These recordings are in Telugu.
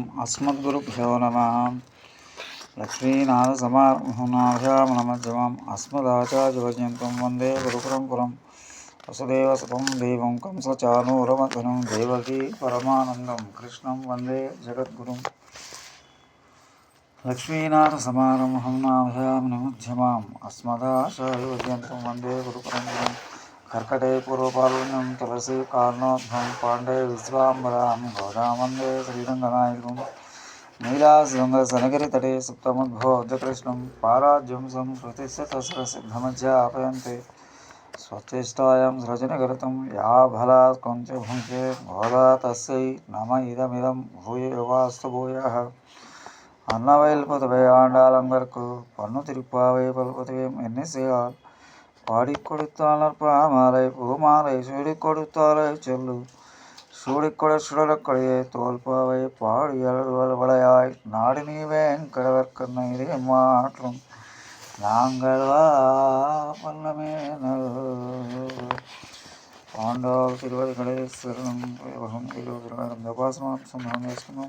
ఓం అస్మద్గురుభ్యో నమ లక్ష్మీనాథసమార్హనాభ్యామనమధ్యమాం అస్మదాచార్యపర్యంతం వందే గురుపరంపురం వసుదేవసుతం దేవం కంసచానూరమధనం దేవకీ పరమానందం కృష్ణం వందే జగద్గురుం లక్ష్మీనాథసమారంహం నాభ్యామనమధ్యమాం అస్మదాచార్యపర్యంతం వందే గురుపరంపురం కర్కటే పూర్వపాల్గొన్యం తులసి కారణోద్భం పాండే విశ్వాంబరాం గౌరామందే శ్రీరంగనాయకం. నీలాశృంగ సనగిరి తటే సుప్తముద్భోజకృష్ణం పారాజ్యం సంస్కృతి సహస్రసిద్ధమధ్య ఆపయంతే స్వచేష్టాయం సృజనగరితం యా భలా కొంచె భుంకే భోలా తస్యై నమ ఇదమిదం భూయ యువాస్తు భూయ. అన్నవైల్పొతవే ఆండాలంగర్కు పన్ను తిరుప్పావై పలుపతివేం ఎన్నిసేయాల్. பாடிக் கொடுத்தாளர் பாமாலை பூமாலை சூடிக் கொடுத்தாரை சொல்லு. சூடிக்கொட சுடலக்கொடையே தோல் பாவை பாடி அலர்வல் வளையாய். நாடு நீவேன் கடவர்க்கண்ணை இதே மாற்றும். நாங்கள் வா பல்லமே ஆண்டாள் திருவதிகளை சிறும் தபாசனம் சொன்னாங்க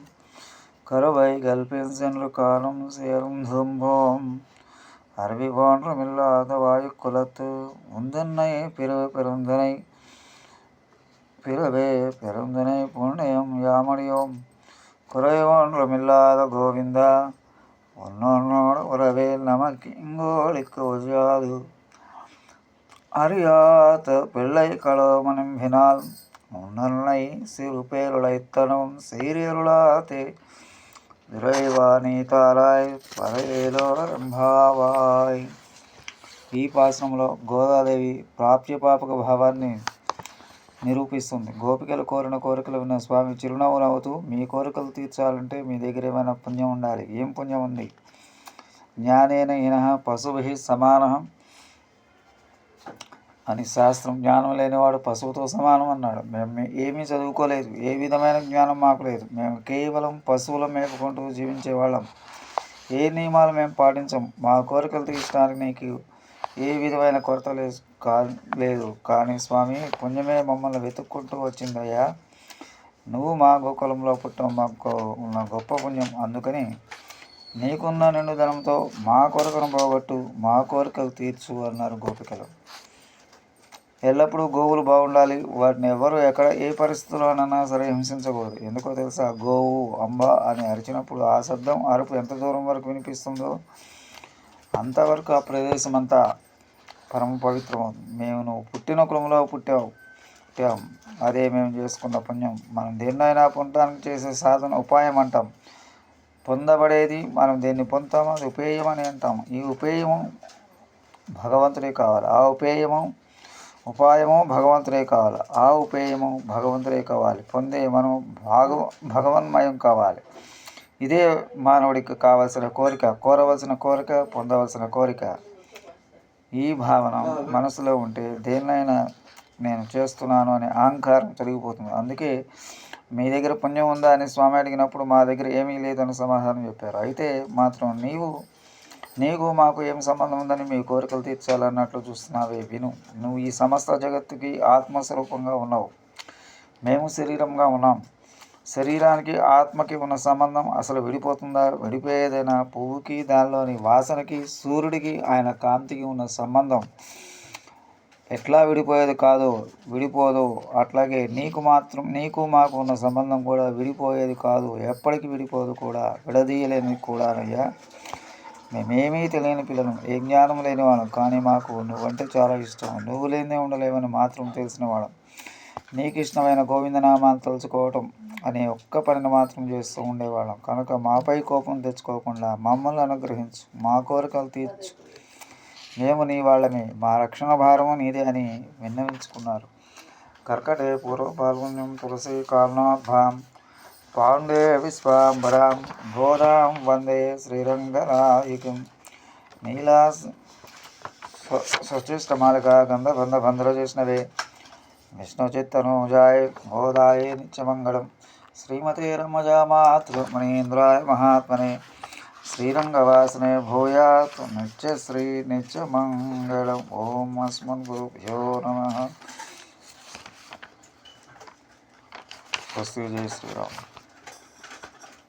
கருவை கல்பென்சென்று காலம் சேரும் தும்போம். அருவி போன்றமில்லாத வாயுக்குலத்து உந்தன்னை பிறவு பெருந்தனை. பிறவே பெருந்தனை புண்ணியம் யாமடியோம். குறைவொன்றுமில்லாத கோவிந்தா ஒன்னொன்னோட உறவே நமக்கு இங்கோளிக்கு ஒழியாது அறியாத பிள்ளை களோமனிம்பினால் முன்னன்னை சிறு பேருளைத்தனும் சீரியருளாதே విరైవాణి తారాయ్ ఈ పాశ్రంలో గోదాదేవి ప్రాప్యపాపక భావాన్ని నిరూపిస్తుంది. గోపికలు కోరిన కోరికలు విన్న స్వామి చిరునవ్వు నవ్వుతూ మీ కోరికలు తీర్చాలంటే మీ దగ్గర ఏమైనా పుణ్యం ఉండాలి. ఏం పుణ్యం ఉంది? జ్ఞానేన ఈన పశుభి సమాన అని శాస్త్రం జ్ఞానం లేనివాడు పశువుతో సమానం అన్నాడు. మేము ఏమీ చదువుకోలేదు. ఏ విధమైన జ్ఞానం మాకు లేదు. మేము కేవలం పశువుల మేపుకుంటూ జీవించే వాళ్ళం. ఏ నియమాలు మేము పాటించం? మా కోరికలు తీర్చడానికి నీకు ఏ విధమైన కొరత లేదు కా లేదు. కానీ స్వామి పుణ్యమే మమ్మల్ని వెతుక్కుంటూ వచ్చిందయ్యా. నువ్వు మా గోకులంలో పుట్టడం మాకు ఉన్న గొప్ప పుణ్యం. అందుకని నీకున్న నిండు ధనంతో మా కొరకను పోగొట్టు మా కోరికలు తీర్చు అన్నారు గోపికలు. ఎల్లప్పుడూ గోవులు బాగుండాలి. వాటిని ఎవరు ఎక్కడ ఏ పరిస్థితుల్లోనైనా సరే హింసించకూడదు. ఎందుకో తెలుసా? గోవు అంబ అని అరిచినప్పుడు ఆ శబ్దం అరుపు ఎంత దూరం వరకు వినిపిస్తుందో అంతవరకు ఆ ప్రదేశం అంతా పరమ పవిత్రం. మేము నువ్వు పుట్టిన కులంలో పుట్టావు పుట్టాం. అదే మేము చేసుకున్న పుణ్యం. మనం దేన్నైనా పొందడానికి చేసే సాధన ఉపాయం అంటాం. పొందబడేది మనం దేన్ని పొందుతామో అది ఉపేయం అని అంటాం. ఈ ఉపేయము భగవంతుడే కావాలి. ఆ ఉపేయము ఉపాయము భగవంతుడే కావాలి ఆ ఉపేయము భగవంతుడే కావాలి పొందే మనం భాగ భగవన్మయం కావాలి. ఇదే మానవుడికి కావలసిన కోరిక. కోరవలసిన కోరిక పొందవలసిన కోరిక. ఈ భావన మనసులో ఉంటే దేన్నైనా నేను చేస్తున్నాను అనే అహంకారం తొలగిపోతుంది. అందుకే మీ దగ్గర పుణ్యం ఉందా అని స్వామి అడిగినప్పుడు మా దగ్గర ఏమీ లేదని సమాధానం చెప్పారు. అయితే మాత్రం నీవు నీకు మాకు ఏం సంబంధం ఉందని మీ కోరికలు తీర్చాలన్నట్లు చూస్తున్నావే విను. నువ్వు ఈ సమస్త జగత్తుకి ఆత్మస్వరూపంగా ఉన్నావు. మేము శరీరంగా ఉన్నాం. శరీరానికి ఆత్మకి ఉన్న సంబంధం అసలు విడిపోతుందా? విడిపోయేదైనా? పువ్వుకి దానిలోని వాసనకి సూర్యుడికి ఆయన కాంతికి ఉన్న సంబంధం ఎట్లా విడిపోయేది కాదు విడిపోదు అట్లాగే నీకు మాత్రం నీకు మాకు ఉన్న సంబంధం కూడా విడిపోయేది కాదు. ఎప్పటికీ విడిపోదు కూడా. విడదీయలేని కూడా అయ్యా మేమేమీ తెలియని పిల్లలు ఏ జ్ఞానం లేని వాళ్ళం. కానీ మాకు నువ్వంటే చాలా ఇష్టం నువ్వు లేనే ఉండలేవని మాత్రం తెలిసిన వాళ్ళం. నీకు ఇష్టమైన గోవిందనామాన్ని తలుచుకోవటం అనే ఒక్క పనిని మాత్రం చేస్తూ ఉండేవాళ్ళం. కనుక మాపై కోపం తెచ్చుకోకుండా మమ్మల్ని అనుగ్రహించు. మా కోరికలు తీర్చు. మేము నీ వాళ్ళమే. మా రక్షణ భారము నీదే అని విన్నవించుకున్నారు. కర్కటే పూర్వ పాల్గొన్యం తులసి కారణాభాం పాండే విశ్వాంబరాం గోదాం వందే శ్రీరంగనాయకం. నీలా స్వచిష్టమాలిక గంధబంధ బంధులు చేసినవే విష్ణు చిత్తనూజాయ గోదాయ నిత్యమంగళం. శ్రీమతే రమజామాతృమణీంద్రాయ మహాత్మనే. శ్రీరంగవాసనే భూయాత్ నిత్య శ్రీ నిత్యమంగళం. ఓం అస్మన్ గురుభ్యో నమ. స్వస్తి జయ శ్రీరామ్.